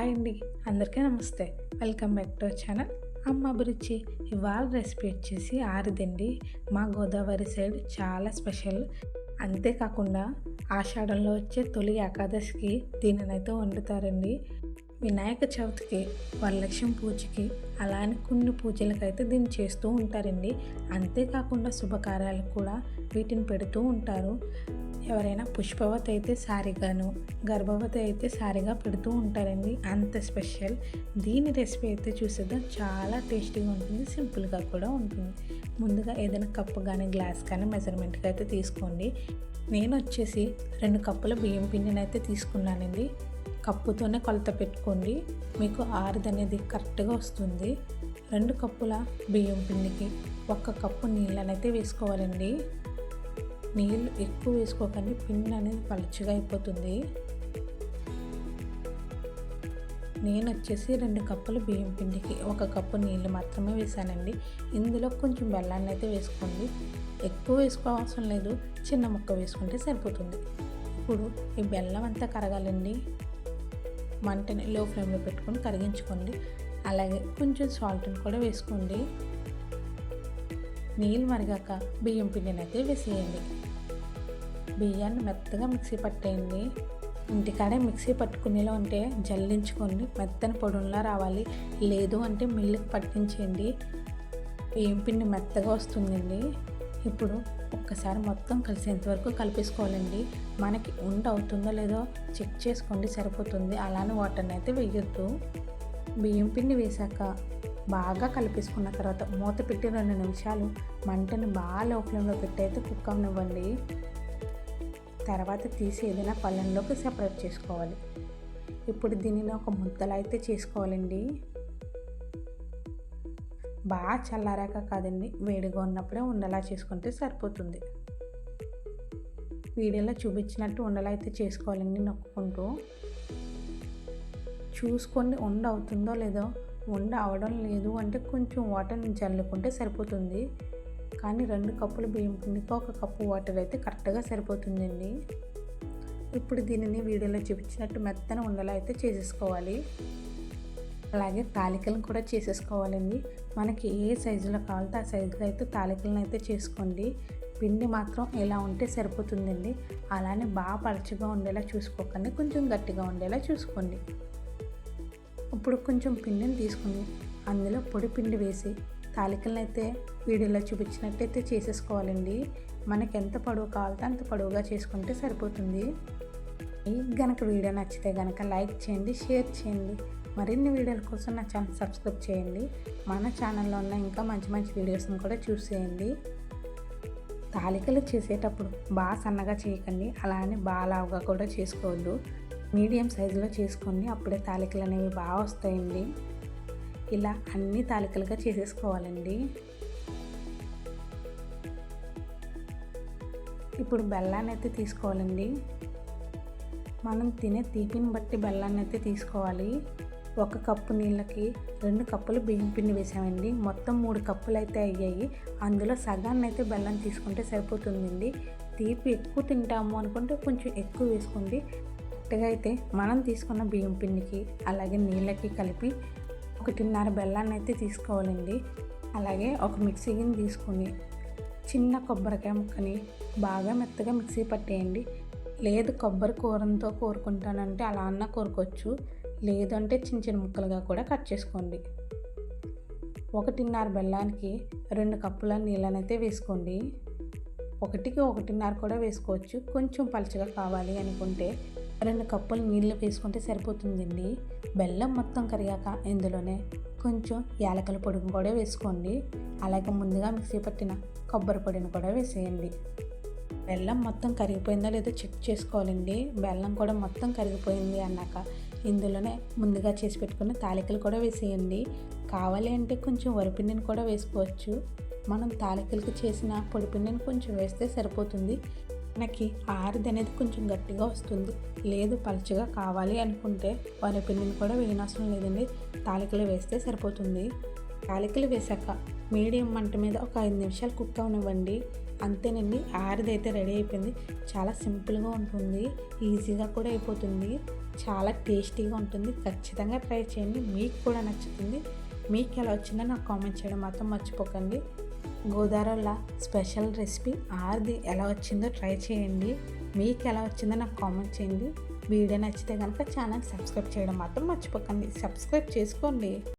Hi అండి. అందరికీ నమస్తే. Welcome back to channel. Amma Abhiruchi. ఇవాళ రెసిపీ వచ్చేసి ఆరిదండి. మా గోదావరి సైడ్ చాలా స్పెషల్. అంతేకాకుండా ఆషాఢంలో వచ్చే తొలి ఏకాదశికి దీనినైతే వండుతారండి. వినాయక చవితికి వరలక్ష్మి పూజకి అలానే కొన్ని పూజలకైతే దీన్ని చేస్తూ ఉంటారండి. అంతేకాకుండా శుభకార్యాలకు కూడా వీటిని పెడుతూ ఉంటారు. ఎవరైనా పుష్పవతి అయితే సారీగాను గర్భవతి అయితే సారీగా పెడుతూ ఉంటారండి. అంత స్పెషల్. దీని రెసిపీ అయితే చూసేద్దాం. చాలా టేస్టీగా ఉంటుంది. సింపుల్గా కూడా ఉంటుంది. ముందుగా ఏదైనా కప్పు కానీ గ్లాస్ కానీ మెజర్మెంట్కి అయితే తీసుకోండి. నేను వచ్చేసి రెండు కప్పుల బియ్యం పిండిని అయితే తీసుకున్నానండి. కప్పుతోనే కొలత పెట్టుకోండి. మీకు ఆరిది అనేది కరెక్ట్గా వస్తుంది. రెండు కప్పుల బియ్యం పిండికి ఒక్క కప్పు నీళ్ళనైతే వేసుకోవాలండి. నీళ్ళు ఎక్కువ వేసుకోకండి. పిండి అనేది పలుచగా అయిపోతుంది. నేను వచ్చేసి రెండు కప్పుల బియ్యం పిండికి ఒక కప్పు నీళ్ళు మాత్రమే వేసానండి ఇందులో కొంచెం బెల్లాన్ని అయితే వేసుకోండి. ఎక్కువ వేసుకోవాల్సిన లేదు. చిన్న ముక్క వేసుకుంటే సరిపోతుంది. ఇప్పుడు ఈ బెల్లం అంతా కరగాలండి. మంటని లో ఫ్లేమ్లో పెట్టుకొని కరిగించుకోండి. అలాగే కొంచెం సాల్ట్ని కూడా వేసుకోండి. నీళ్ళు మరిగాక బియ్యం పిండిని అయితే వేసేయండి. బియ్యాన్ని మెత్తగా మిక్సీ పట్టేయండి. ఇంటికాడే మిక్సీ పట్టుకునేలా ఉంటే జల్లించుకొని మెత్తని పొడుల్లా రావాలి. లేదు అంటే మిల్లుకి పట్టించేయండి. బియ్యం పిండి మెత్తగా వస్తుందండి. ఇప్పుడు ఒక్కసారి మొత్తం కలిసేంత వరకు కలిపేసుకోవాలండి. మనకి ఉండ అవుతుందో లేదో చెక్ చేసుకోండి సరిపోతుంది. అలానే వాటర్ని అయితే వేయొద్దు. బియ్యం పిండి వేశాక బాగా కలిపేసుకున్న తర్వాత మూత పెట్టి రెండు నిమిషాలు మంటను బాగా లో ఫ్లేమ్లో పెట్టి అయితే కుక్ అవనివ్వండి. తర్వాత తీసి ఏదైనా పళ్ళంలోకి సెపరేట్ చేసుకోవాలి. ఇప్పుడు దీనిని ఒక ముద్దలు అయితే చేసుకోవాలండి. బాగా చల్లారాక కాదండి వేడిగా ఉన్నప్పుడే ఉండలా చేసుకుంటే సరిపోతుంది. వీడియోలో చూపించినట్టు ఉండలా అయితే చేసుకోవాలండి నొక్కుంటూ చూసుకొని ఉండ అవుతుందో లేదో ఉండ అవడం లేదు అంటే కొంచెం వాటర్ని చల్లుకుంటే సరిపోతుంది. కానీ రెండు కప్పులు బియ్యం పిండికి ఒక కప్పు వాటర్ అయితే కరెక్ట్గా సరిపోతుందండి. ఇప్పుడు దీనిని వీడియోలో చూపించినట్టు మెత్తన ఉండలా అయితే చేసేసుకోవాలి. అలాగే తాలికలను కూడా చేసేసుకోవాలండి. మనకి ఏ సైజులో కావాలంటే ఆ సైజులో అయితే తాలికలను అయితే చేసుకోండి. పిండి మాత్రం ఎలా ఉంటే సరిపోతుందండి. అలానే బాగా పలచగా ఉండేలా చూసుకోకండి. కొంచెం గట్టిగా ఉండేలా చూసుకోండి. ఇప్పుడు కొంచెం పిండిని తీసుకుని అందులో పొడి పిండి వేసి తాలికలను అయితే వీడియోలో చూపించినట్టయితే చేసేసుకోవాలండి. మనకి ఎంత పొడవు కావాలంటే అంత పొడవుగా చేసుకుంటే సరిపోతుంది. గనక వీడియో నచ్చితే కనుక లైక్ చేయండి షేర్ చేయండి. మరిన్ని వీడియోల కోసం నా ఛానల్ సబ్స్క్రైబ్ చేయండి. మన ఛానల్లో ఉన్న ఇంకా మంచి మంచి వీడియోస్ని కూడా చూసేయండి. తాలికలు చేసేటప్పుడు బాగా సన్నగా చేయకండి. అలానే బాగా లావుగా కూడా చేసుకోవద్దు. మీడియం సైజులో చేసుకోండి అప్పుడే తాలికలు అనేవి బాగా వస్తాయండి. ఇలా అన్ని తాలికలుగా చేసేసుకోవాలండి. ఇప్పుడు బెల్లాన్ని అయితే తీసుకోవాలండి. మనం తినే తీపిని బట్టి బెల్లాన్ని అయితే తీసుకోవాలి. ఒక కప్పు నీళ్ళకి రెండు కప్పులు బియ్యం పిండి వేసామండి. మొత్తం మూడు కప్పులు అయితే అయ్యాయి. అందులో సగాన్ని అయితే బెల్లం తీసుకుంటే సరిపోతుందండి. తీపి ఎక్కువ తింటాము అనుకుంటే కొంచెం ఎక్కువ వేసుకోండి. కరెక్ట్గా అయితే మనం తీసుకున్న బియ్యం పిండికి అలాగే నీళ్ళకి కలిపి ఒకటిన్నర బెల్లాన్ని అయితే తీసుకోవాలండి. అలాగే ఒక మిక్సీ గిన్నె తీసుకొని చిన్న కొబ్బరికాయ ముక్కని బాగా మెత్తగా మిక్సీ పట్టేయండి. లేదు కొబ్బరి కూరంతో కోరుకుంటానంటే అలా అన్న కోరుకోవచ్చు. లేదంటే చిన్న చిన్న ముక్కలుగా కూడా కట్ చేసుకోండి. ఒకటిన్నర బెల్లానికి రెండు కప్పుల నీళ్ళనైతే వేసుకోండి. ఒకటికి ఒకటిన్నర కూడా వేసుకోవచ్చు. కొంచెం పలచగా కావాలి అనుకుంటే రెండు కప్పులు నీళ్ళు వేసుకుంటే సరిపోతుందండి. బెల్లం మొత్తం కరిగాక ఇందులోనే కొంచెం యాలకల పొడిని కూడా వేసుకోండి. అలాగే ముందుగా మిక్సీ పట్టిన కొబ్బరి పొడిని కూడా వేసేయండి. బెల్లం మొత్తం కరిగిపోయిందో లేదో చెక్ చేసుకోవాలండి. బెల్లం కూడా మొత్తం కరిగిపోయింది అన్నాక ఇందులోనే ముందుగా చేసి పెట్టుకున్న తాలికలు కూడా వేసేయండి. కావాలి అంటే కొంచెం వరిపిండిని కూడా వేసుకోవచ్చు. మనం తాలికలకి చేసిన పొడిపిండిని కొంచెం వేస్తే సరిపోతుంది. మనకి ఆరిది అనేది కొంచెం గట్టిగా వస్తుంది. లేదు పలుచగా కావాలి అనుకుంటే వరిపిండిని కూడా వేయనవసరం లేదండి. తాలికలు వేస్తే సరిపోతుంది. తాలికలు వేసాక మీడియం మంట మీద ఒక ఐదు నిమిషాలు కుక్ అవనివ్వండి. అంతేనండి ఆరిది అయితే రెడీ అయిపోయింది. చాలా సింపుల్గా ఉంటుంది ఈజీగా కూడా అయిపోతుంది చాలా టేస్టీగా ఉంటుంది. ఖచ్చితంగా ట్రై చేయండి మీకు కూడా నచ్చుతుంది. మీకు ఎలా వచ్చిందో నాకు కామెంట్ చేయడం మాత్రం మర్చిపోకండి. గోదావరిలో స్పెషల్ రెసిపీ ఆరిది ఎలా వచ్చిందో ట్రై చేయండి. మీకు ఎలా వచ్చిందో నాకు కామెంట్ చేయండి. వీడియో నచ్చితే కనుక ఛానల్ సబ్స్క్రైబ్ చేయడం మాత్రం మర్చిపోకండి. సబ్స్క్రైబ్ చేసుకోండి.